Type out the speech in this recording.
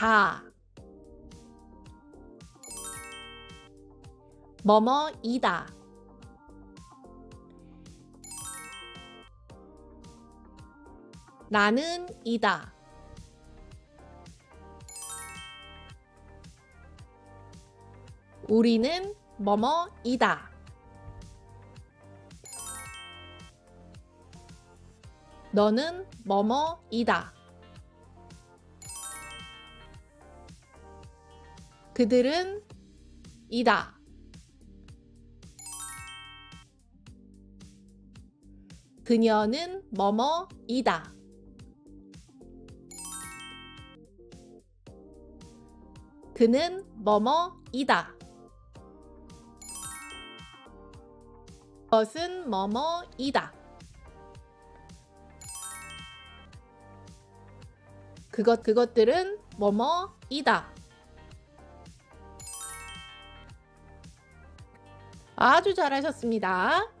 다. 뭐뭐이다. 나는 이다. 우리는 뭐뭐이다. 너는 뭐뭐이다 그들은 이다. 그녀는 뭐뭐이다. 그는 뭐뭐이다. 것은 뭐뭐이다. 그것 그것들은 뭐뭐이다. 아주 잘하셨습니다. 그럼